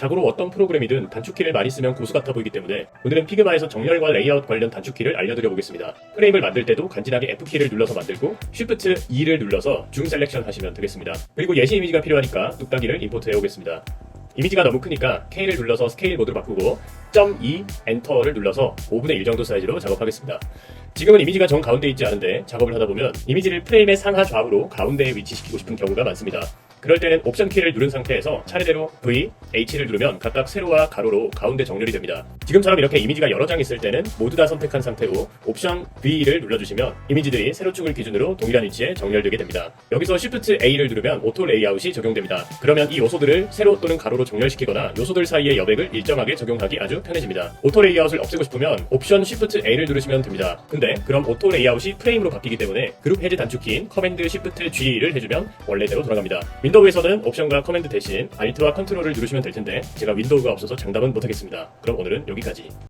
자고로 어떤 프로그램이든 단축키를 많이 쓰면 고수 같아 보이기 때문에 오늘은 피그마에서 정렬과 레이아웃 관련 단축키를 알려드려 보겠습니다. 프레임을 만들 때도 간단하게 F키를 눌러서 만들고 Shift 2를 눌러서 줌 셀렉션 하시면 되겠습니다. 그리고 예시 이미지가 필요하니까 뚝딱이를 임포트해 오겠습니다. 이미지가 너무 크니까 K를 눌러서 스케일 모드로 바꾸고 0.2 엔터를 눌러서 5분의 1 정도 사이즈로 작업하겠습니다. 지금은 이미지가 정 가운데 있지 않은데 작업을 하다 보면 이미지를 프레임의 상하 좌우로 가운데에 위치시키고 싶은 경우가 많습니다. 그럴 때는 옵션 키를 누른 상태에서 차례대로 V, H를 누르면 각각 세로와 가로로 가운데 정렬이 됩니다. 지금처럼 이렇게 이미지가 여러 장 있을 때는 모두 다 선택한 상태로 옵션 V를 눌러주시면 이미지들이 세로 축을 기준으로 동일한 위치에 정렬되게 됩니다. 여기서 Shift A를 누르면 오토 레이아웃이 적용됩니다. 그러면 이 요소들을 세로 또는 가로로 정렬시키거나 요소들 사이의 여백을 일정하게 적용하기 아주 편해집니다. 오토 레이아웃을 없애고 싶으면 옵션 Shift A를 누르시면 됩니다. 근데 그럼 오토 레이아웃이 프레임으로 바뀌기 때문에 그룹 해제 단축키인 커맨드 Shift G를 해주면 원래대로 돌아갑니다. 윈도우에서는 옵션과 커맨드 대신 Alt와 컨트롤을 누르시면 될 텐데 제가 윈도우가 없어서 장담은 못하겠습니다. 그럼 오늘은 여기 까지.